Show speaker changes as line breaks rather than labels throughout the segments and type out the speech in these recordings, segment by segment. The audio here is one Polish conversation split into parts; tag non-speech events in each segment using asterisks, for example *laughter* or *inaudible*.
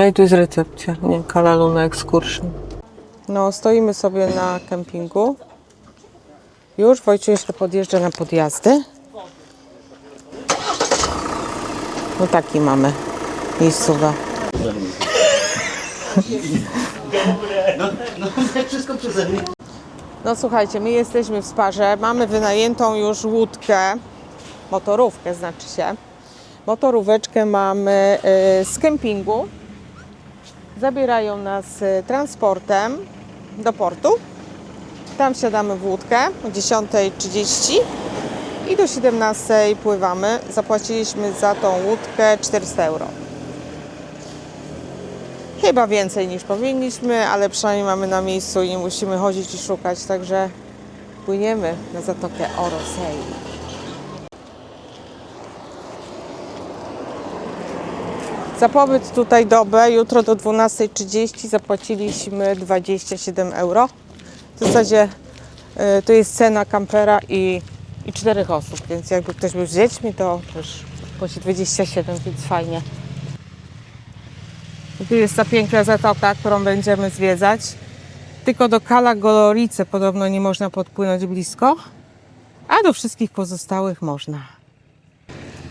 No i tu jest recepcja, nie? Kalaluna Excursion. No, stoimy sobie na kempingu. Już Wojciech jeszcze podjeżdża na podjazdy. No taki mamy miejscowa. No słuchajcie, my jesteśmy w Sparze, mamy wynajętą już łódkę, motorówkę znaczy się. Motoróweczkę mamy y, z kempingu. Zabierają nas y, transportem do portu. Tam siadamy w łódkę o 10.30 i do 17.00 pływamy. Zapłaciliśmy za tą łódkę 400 euro. Chyba więcej niż powinniśmy, ale przynajmniej mamy na miejscu i nie musimy chodzić i szukać, także płyniemy na zatokę Orosei. Za pobyt tutaj dobę, jutro do 12.30 zapłaciliśmy 27 euro. W zasadzie y, to jest cena kampera i, i czterech osób, więc jakby ktoś był z dziećmi, to też płaci 27, więc fajnie. Tu jest ta piękna zatoka, którą będziemy zwiedzać. Tylko do Kala Golorice podobno nie można podpłynąć blisko, a do wszystkich pozostałych można.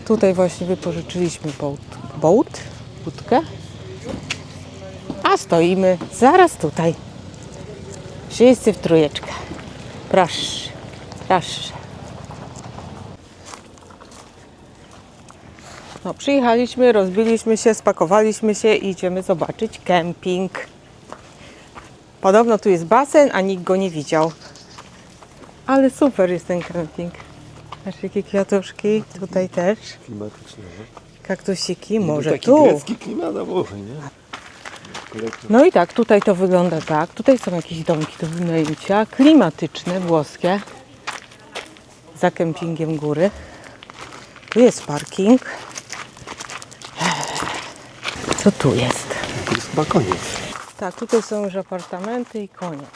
Tutaj właśnie wypożyczyliśmy boat, boat łódkę, a stoimy zaraz tutaj. Wszyscy w trójeczkę. Proszę, proszę. No, przyjechaliśmy, rozbiliśmy się, spakowaliśmy się i idziemy zobaczyć kemping. Podobno tu jest basen, a nikt go nie widział. Ale super jest ten kemping. Masz jakie kwiatuszki, tutaj też.
klimatyczne.
Kaktusiki, może
taki
tu.
grecki klimat, a nie?
No i tak, tutaj to wygląda tak. Tutaj są jakieś domki do wynajęcia, klimatyczne, włoskie. Za kempingiem góry. Tu jest parking. Co tu jest?
To jest chyba koniec.
Tak, tutaj są już apartamenty i koniec.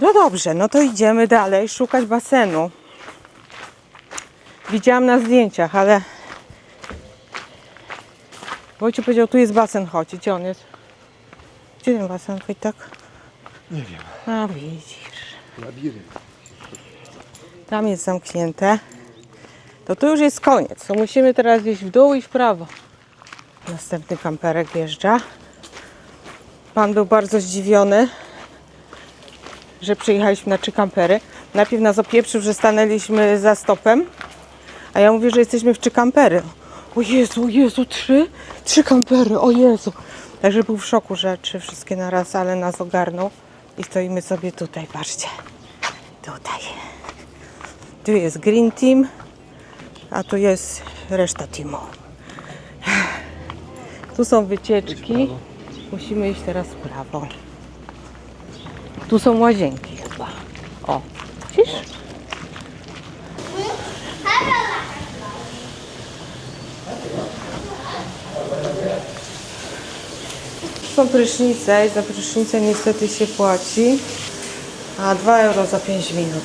No dobrze, no to idziemy dalej szukać basenu. Widziałam na zdjęciach, ale Wojciech powiedział, tu jest basen, chodź. Gdzie on jest? Gdzie ten basen, Wojtek?
Nie wiem.
A widzisz.
Labirynt.
Tam jest zamknięte. To tu już jest koniec. To musimy teraz iść w dół i w prawo. Następny kamperek wjeżdża. Pan był bardzo zdziwiony, że przyjechaliśmy na trzy kampery. Najpierw nas opieprzył, że stanęliśmy za stopem, a ja mówię, że jesteśmy w trzy kampery. O Jezu, o Jezu, trzy? Trzy kampery, o Jezu. Także był w szoku, że trzy wszystkie na raz, ale nas ogarnął. I stoimy sobie tutaj, patrzcie. Tutaj. Tu jest Green Team, a tu jest reszta teamu. Tu są wycieczki. Musimy iść teraz w prawo. Tu są łazienki chyba. O, widzisz? Są prysznice i za prysznicę niestety się płaci, a 2 euro za 5 minut.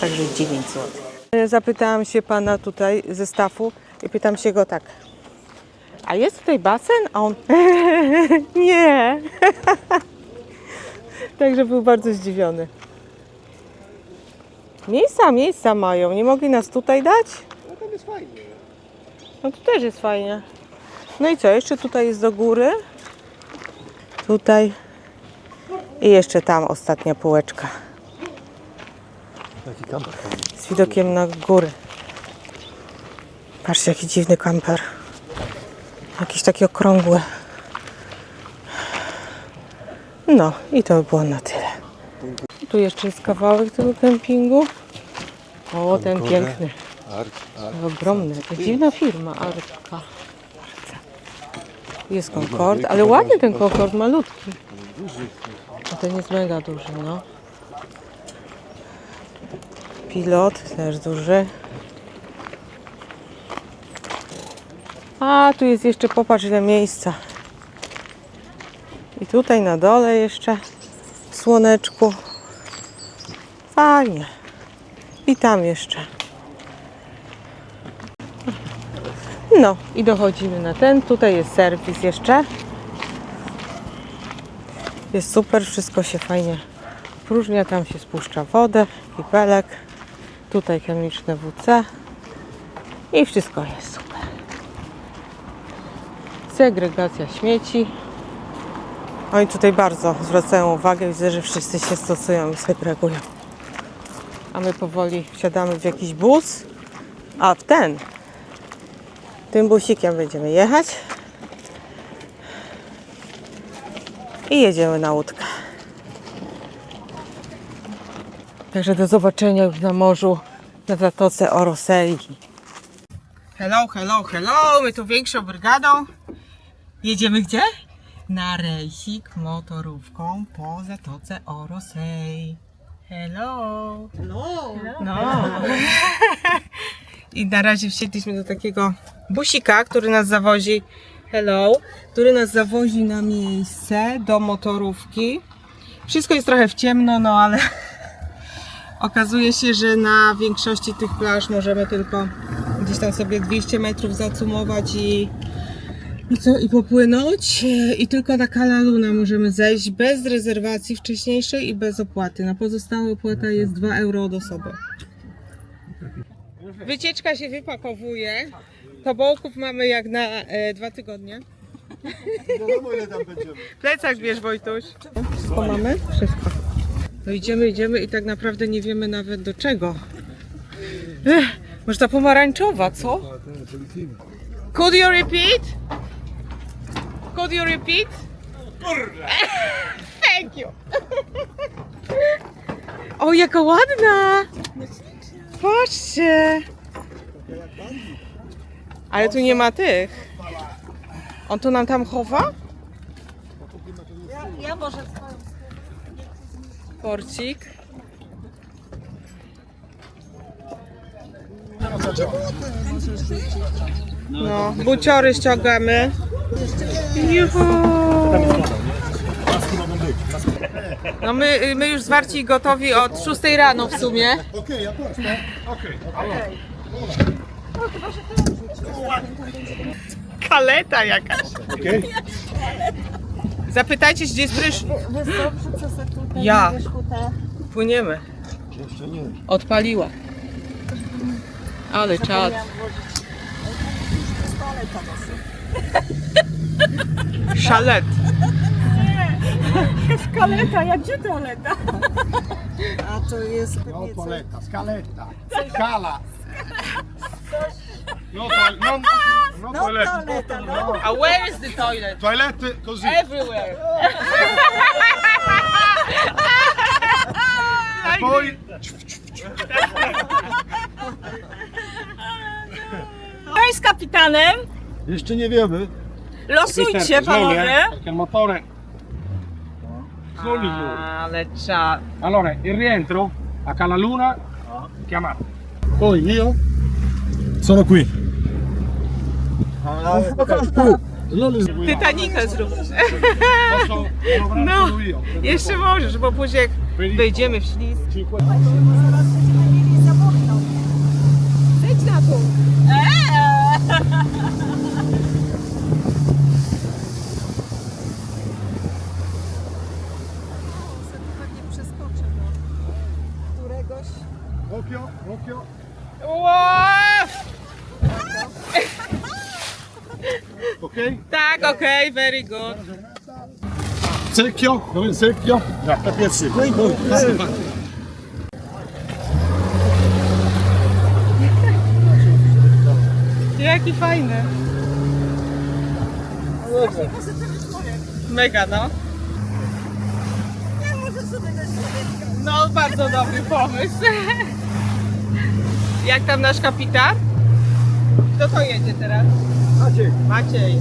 Także 9 zł. Zapytałam się pana tutaj ze stafu i pytam się go tak. A jest tutaj basen? A on *laughs* nie. *laughs* Także był bardzo zdziwiony. Miejsca, miejsca mają. Nie mogli nas tutaj dać?
No tam jest fajnie.
No tu też jest fajnie. No i co? Jeszcze tutaj jest do góry. Tutaj. I jeszcze tam ostatnia półeczka.
Taki kamper.
Z widokiem na góry. Patrzcie, jaki dziwny kamper. Jakiś taki okrągły. No i to by było na tyle. Tu jeszcze jest kawałek tego kempingu. O, ten piękny. Ogromny. To dziwna firma, Arka. Jest Concord, ale ładny ten Concord, malutki. A ten jest mega duży, no. Pilot też duży. A tu jest jeszcze, popatrz ile miejsca. I tutaj na dole jeszcze w słoneczku. Fajnie. I tam jeszcze. No i dochodzimy na ten. Tutaj jest serwis jeszcze. Jest super, wszystko się fajnie próżnia. Tam się spuszcza wodę, kibelek. Tutaj chemiczne WC. I wszystko jest. Segregacja śmieci. Oni tutaj bardzo zwracają uwagę. Widzę, że wszyscy się stosują i segregują. A my powoli wsiadamy w jakiś bus. A w ten. Tym busikiem będziemy jechać. I jedziemy na łódkę. Także do zobaczenia już na morzu, na zatoce Orosei. Hello, hello, hello. My tu większą brygadą. Jedziemy gdzie? Na rejsik motorówką po zatoce Orosei. Hello. Hello. No. *laughs* I na razie wsiedliśmy do takiego busika, który nas zawozi. Hello. Który nas zawozi na miejsce do motorówki. Wszystko jest trochę w ciemno, no ale *laughs* okazuje się, że na większości tych plaż możemy tylko gdzieś tam sobie 200 metrów zacumować i, i co, i popłynąć. I tylko na Kala Luna możemy zejść bez rezerwacji wcześniejszej i bez opłaty. Na pozostałe opłata jest 2 euro od osoby. Wycieczka się wypakowuje. Tobołków mamy jak na e, dwa tygodnie.
Wiadomo ile tam będziemy.
Plecak bierz Wojtuś. Wszystko mamy? Wszystko. No idziemy, idziemy i tak naprawdę nie wiemy nawet do czego. Ech, może ta pomarańczowa, co? Could you repeat? Could you repeat? *laughs* Thank you. O, jaka ładna! Patrzcie! Ale tu nie ma tych. On to nam tam chowa?
Ja może
Porcik. No, buciory ściągamy. Juhu. No my, my już zwarci i gotowi od 6 rano w sumie.
Okej, ja też, no. Okej, okej.
Kaleta jakaś.
Okej.
Zapytajcie się, gdzie jest prysz.
co tutaj
Ja.
na wierzchu te
Płyniemy.
Jeszcze nie.
Odpaliła. Ale czad.
miałam włożyć. Pistoleta dosyć. *laughs*
Szalet.
Skaleta, jak gdzie toaleta? A to jest
No
pewnie coś.
paleta, scaletta, scala. No, to, no, no,
No
toalety.
toaleta, no.
A where is the toilet?
Toalety così.
Everywhere.
E poi
Kto jest kapitanem?
jeszcze nie wiemy.
Losujcie panowie.
Perché il motore soli
czad.
Allora, il rientro a Calaluna chiamato. Poi io sono qui.
Titanica zrób.
Posso lavorare
No.
solo io.
Jeszcze możesz, bo później jak wejdziemy w ślizg.
Occhio.
Wow!
Okej?
Tak, okej, very good.
Secchio, dove è il perché il secchio?
Jaki fajny. Mega, no.
Nie może sobie dać
No, bardzo dobry pomysł. Jak tam nasz kapitan? Kto to jedzie teraz?
Maciej,
Maciej.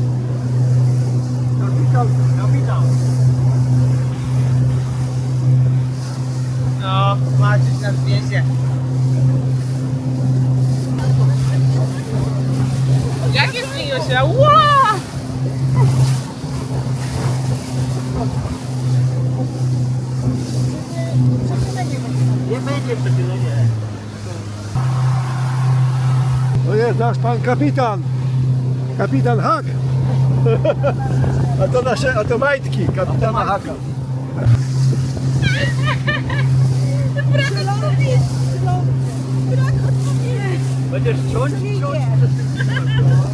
kapitan, kapitan.
No, Maciej nas wiezie. Jakie zmieniło się wow!
To jest nasz pan kapitan. Kapitan Hak. *laughs* A to nasze, a to majtki kapitana Haka. Będziesz ciąć?
I'm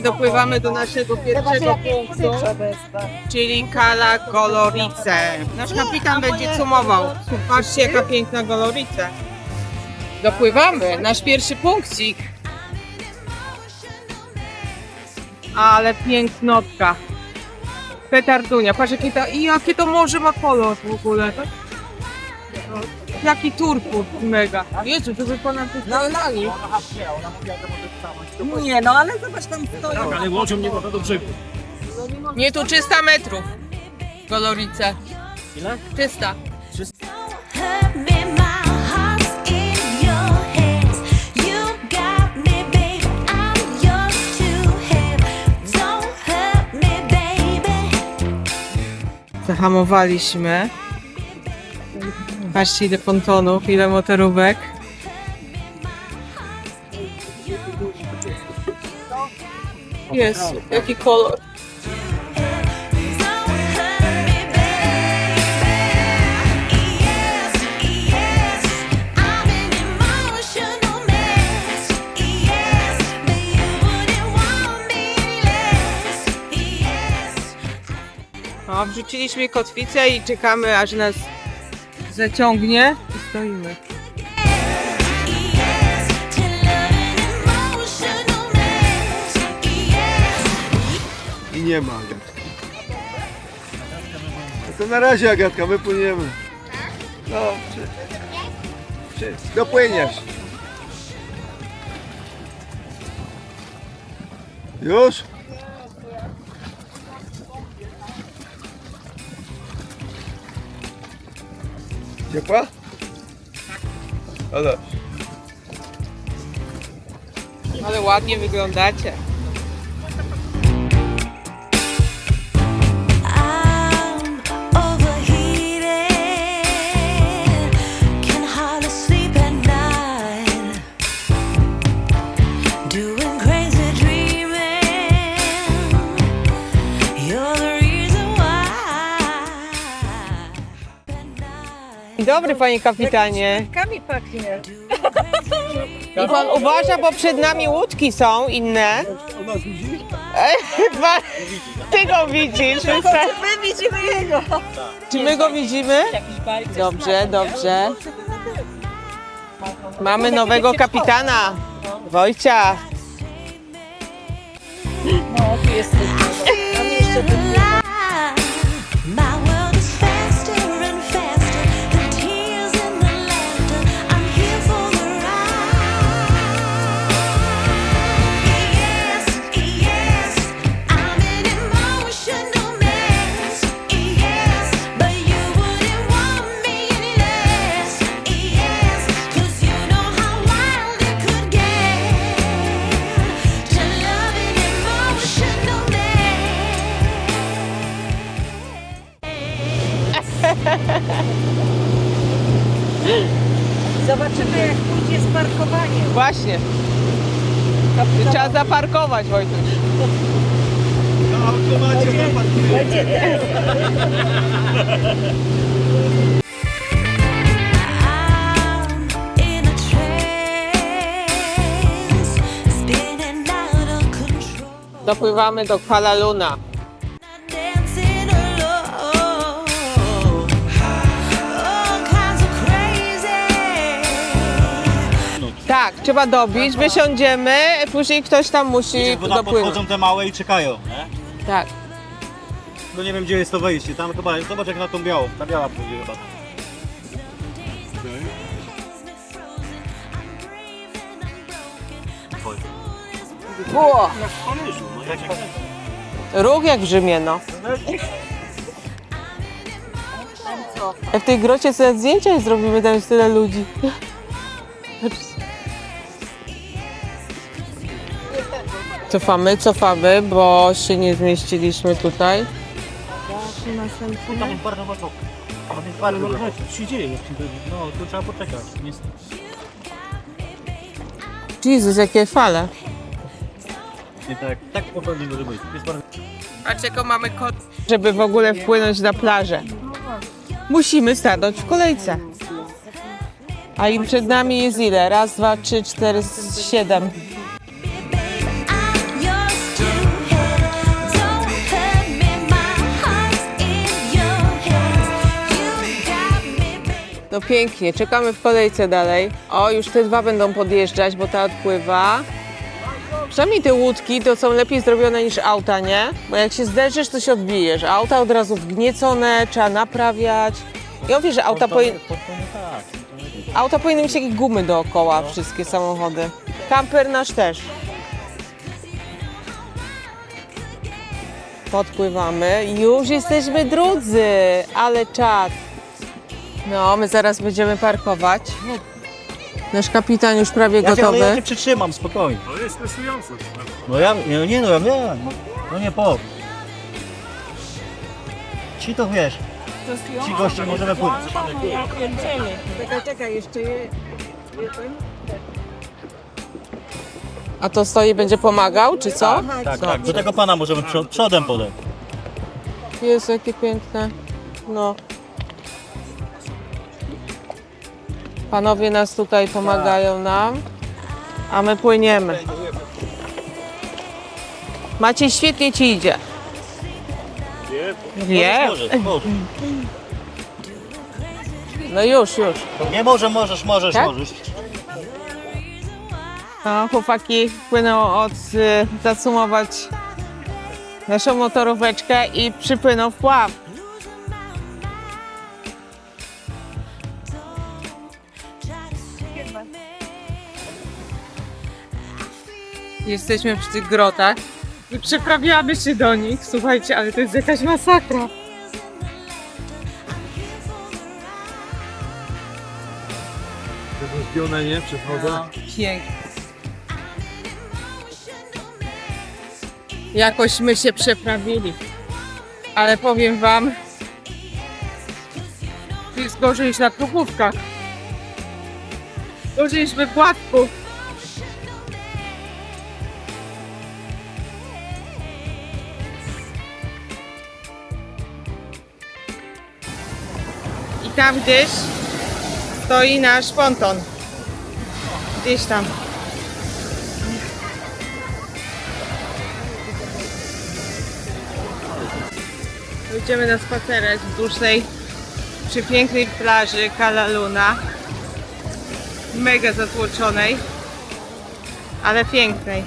Dopływamy do naszego pierwszego punktu, czyli Kala Golorice. Nasz kapitan będzie sumował. Patrzcie, jaka piękna Golorice. Dopływamy, nasz pierwszy punkcik. Ale pięknotka. Petardunia. Patrz, jakie to, i jakie to morze ma kolor w ogóle. Jaki turku mega. Jezu, to wykonam tych nalali.
Nie, no ale zobacz tam stoi.
Ale łodzią nie można do brzegu.
Nie, tu 300 metrów. Golorice.
Ile?
300.
Hurt me, my heart's in your hands. You got me, babe. I'm yours to have. Don't hurt me, baby.
Zahamowaliśmy. Patrzcie ile pontonów, ile motorówek.
Me less. Yes.
O, wrzuciliśmy kotwicę i czekamy aż nas zaciągnie i stoimy.
Nie ma Agatka. No to na razie Agatka, my płyniemy. No, czy, czy dopłyniesz. Już? Ciepła? No dobrze.
Ale ładnie wyglądacie. Dobry panie kapitanie.
Kami pachnie.
I pan uważa, bo przed nami łódki są inne.
Ona nas widzi?
Chyba ty go widzisz.
My widzimy jego.
Czy my go widzimy? Dobrze, dobrze. Mamy nowego kapitana. Wojcia.
No, tu jest jak pójdzie z parkowaniem.
Właśnie. Trzeba zaparkować, Wojtuś.
Na automacie.
Będzie
control,
Dopływamy do Kuala Luna. Tak, trzeba dobić, wysiądziemy, później ktoś tam musi
Bo tam
dopłynąć.
podchodzą te małe i czekają, nie?
Tak.
No nie wiem gdzie jest to wejście, tam chyba, zobacz jak na tą białą, ta biała pójdzie chyba.
Było.
No jak,
Ruch jak w Rzymie, no. Jak w tej grocie sobie zdjęcia zrobimy, tam jest tyle ludzi. Cofamy, cofamy, bo się nie zmieściliśmy tutaj.
tam jest bardzo mocno. Tam jest bardzo mocno. Co się dzieje? No tu trzeba poczekać. Niestety.
Jezus, jakie fale.
Nie tak, tak spokojnie może być. Jest bardzo...
Patrz jaką mamy kod. Żeby w ogóle wpłynąć na plażę. Musimy stanąć w kolejce. A im przed nami jest ile? Raz, dwa, trzy, cztery, siedem. No pięknie, czekamy w kolejce dalej. O, już te dwa będą podjeżdżać, bo ta odpływa. Przynajmniej te łódki to są lepiej zrobione niż auta, nie? Bo jak się zderzysz, to się odbijesz. A auta od razu wgniecone, trzeba naprawiać. Ja mówię, że auta, powin... auta powinny mieć takie gumy dookoła, wszystkie samochody. Kamper nasz też. Podpływamy. Już jesteśmy drudzy, ale czad. No, my zaraz będziemy parkować. Nasz kapitan już prawie
Ja ale ja
gotowy.
cię przytrzymam, spokojnie.
To jest stresujące.
No ja, nie, nie no ja nie. No nie po. Ci to wiesz. Ci goście możemy płynąć.
Czekaj, czekaj, jeszcze je.
A to stoi będzie pomagał, czy co?
Tak, tak. Do tego pana możemy przod, przodem podejść.
Jezu, jakie piękne. No. Panowie nas tutaj pomagają nam, a my płyniemy. Maciej, świetnie ci idzie.
Możesz, możesz.
No już, już.
Nie może, możesz, możesz,
Tak?
możesz.
No, chłopaki płyną od, y, zacumować naszą motoróweczkę i przypłyną w pław. Jesteśmy przy tych grotach i przeprawiamy się do nich. Słuchajcie, ale to jest jakaś masakra.
Rozbione, nie? Przechodzę.
Pięknie. Jakoś my się przeprawili. Ale powiem wam, jest gorzej niż na krupówkach. Gorzej niż we płatku. tam gdzieś stoi nasz ponton. Gdzieś tam. Idziemy na spacerek wzdłuż przy pięknej plaży Kalaluna. Mega zatłoczonej, ale pięknej.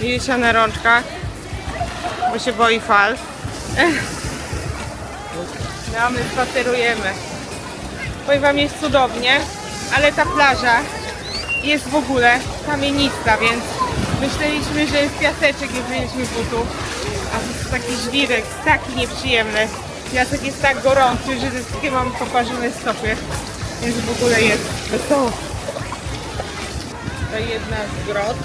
Jedzie się na rączkach, bo się boi fal. No my spacerujemy. Powiem Wam, jest cudownie, ale ta plaża jest w ogóle kamienista, więc myśleliśmy, że jest piaseczek, nie wzięliśmy butów, a to jest taki żwirek, taki nieprzyjemny. Piasek jest tak gorący, że ze wszystkie mam poparzone stopy, więc w ogóle jest wesoło. To jedna z grot.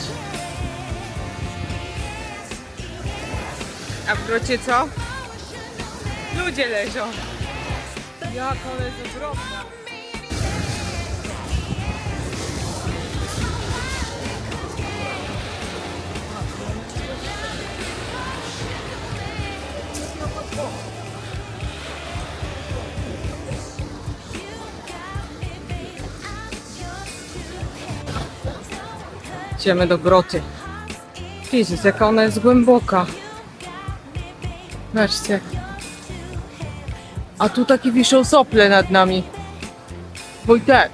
A w grocie co? Ludzie leżą. Jak ona jest ogromna. Idziemy do groty. Jezus, jaka ona jest głęboka. Zobaczcie. A tu takie wiszą sople nad nami. Wojtek.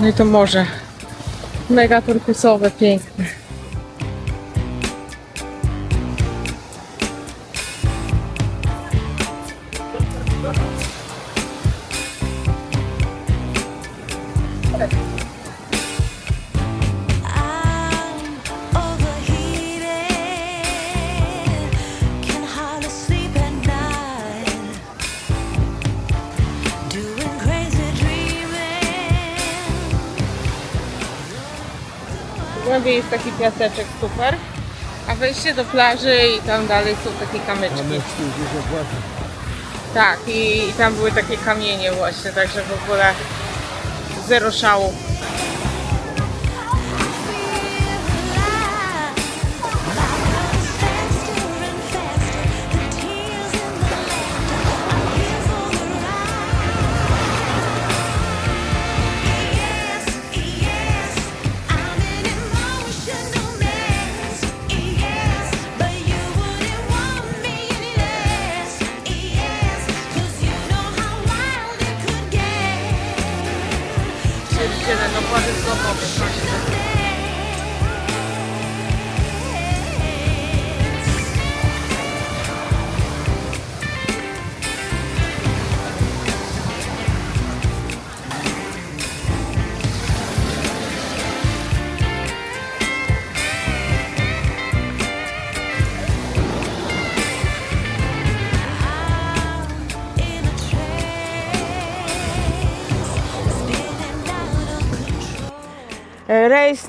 No i to morze. Mega turkusowe, piękne. Głębiej jest taki piaseczek super. A wejście do plaży i tam dalej są takie kamyczki. Tak, i, i tam były takie kamienie właśnie, także w ogóle zero szału.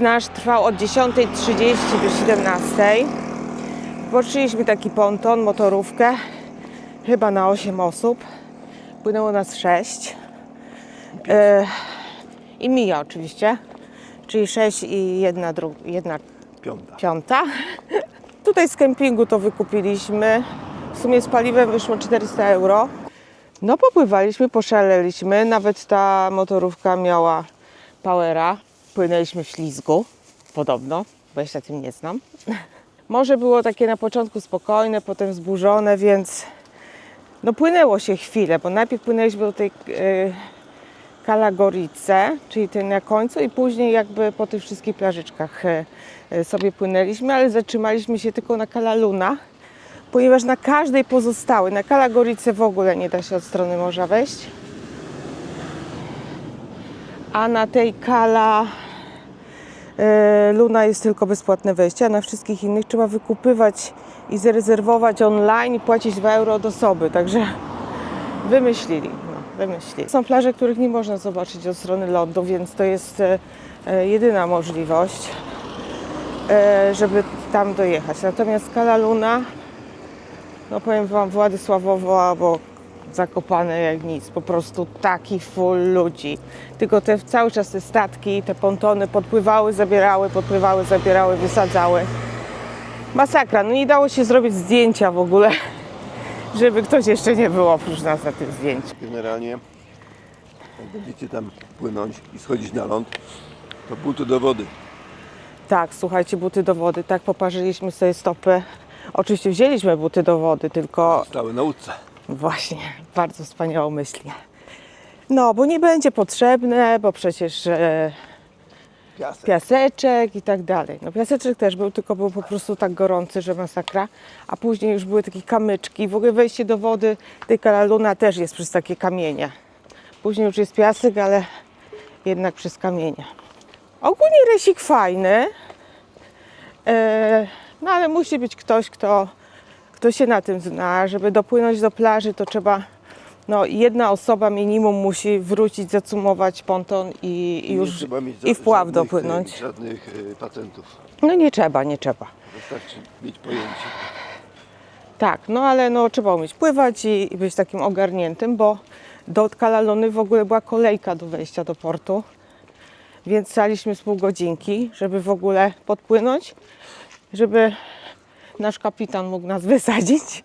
Nasz trwał od 10.30 do 17.00. Poczyliśmy taki ponton, motorówkę, chyba na 8 osób. Płynęło nas 6. E, I mija oczywiście, czyli 6 i jedna, dru- jedna
Piąta.
piąta. *laughs* Tutaj z kempingu to wykupiliśmy. W sumie z paliwem wyszło 400 euro. No popływaliśmy, poszaleliśmy. Nawet ta motorówka miała powera. Płynęliśmy w ślizgu, podobno, bo jeszcze tym nie znam. Morze było takie na początku spokojne, potem zburzone, więc no płynęło się chwilę, bo najpierw płynęliśmy do tej e, Kalagorice, czyli tej na końcu i później jakby po tych wszystkich plażyczkach e, sobie płynęliśmy, ale zatrzymaliśmy się tylko na Kalaluna, ponieważ na każdej pozostałej, na Kalagorice w ogóle nie da się od strony morza wejść, a na tej Kala Luna jest tylko bezpłatne wejście, a na wszystkich innych trzeba wykupywać i zarezerwować online i płacić 2 euro od osoby, także wymyślili. No, wymyślili. Są plaże, których nie można zobaczyć od strony lądu, więc to jest e, e, jedyna możliwość, e, żeby tam dojechać. Natomiast Kala Luna, no powiem Wam, Władysławowo albo zakopane jak nic, po prostu taki full ludzi. Tylko te cały czas te statki, te pontony podpływały, zabierały, podpływały, zabierały, wysadzały. Masakra, no nie dało się zrobić zdjęcia w ogóle, *laughs* żeby ktoś jeszcze nie był oprócz nas na tym zdjęciu.
Generalnie Jak będziecie tam płynąć i schodzić na ląd, to buty do wody.
Tak, słuchajcie, buty do wody. Tak poparzyliśmy sobie stopy. Oczywiście wzięliśmy buty do wody, tylko
Stały na łódce.
Właśnie, bardzo wspaniałomyślnie. No, bo nie będzie potrzebne, bo przecież e,
Piasek.
piaseczek i tak dalej. No piaseczek też był, tylko był po prostu tak gorący, że masakra. A później już były takie kamyczki. W ogóle wejście do wody tej Kalaluna też jest przez takie kamienie. Później już jest piasek, ale jednak przez kamienie. Ogólnie rejsik fajny, e, no ale musi być ktoś, kto, kto się na tym zna. Żeby dopłynąć do plaży, to trzeba, no jedna osoba minimum musi wrócić, zacumować ponton i, i już
trzeba mieć
i w pław
żadnych,
dopłynąć.
y, Żadnych y, patentów.
No nie trzeba, nie trzeba.
Wystarczy mieć pojęcie.
Tak, no ale no trzeba umieć pływać i, i być takim ogarniętym, bo do Kalalony w ogóle była kolejka do wejścia do portu, więc staliśmy z pół godzinki, żeby w ogóle podpłynąć, żeby nasz kapitan mógł nas wysadzić,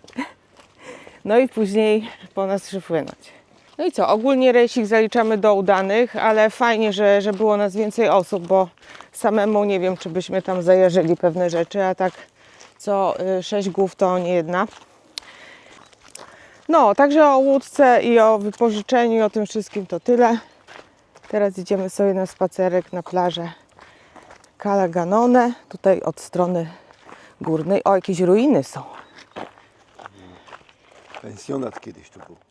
no i później po nas przypłynąć. No i co, ogólnie rejsik zaliczamy do udanych, ale fajnie, że, że było nas więcej osób, bo samemu nie wiem, czy byśmy tam zajarzyli pewne rzeczy, a tak co y, sześć głów to nie jedna. No, także o łódce i o wypożyczeniu i o tym wszystkim to tyle. Teraz idziemy sobie na spacerek na plażę Calaganone, tutaj od strony górnej. O, jakieś ruiny są.
Pensjonat kiedyś tu był.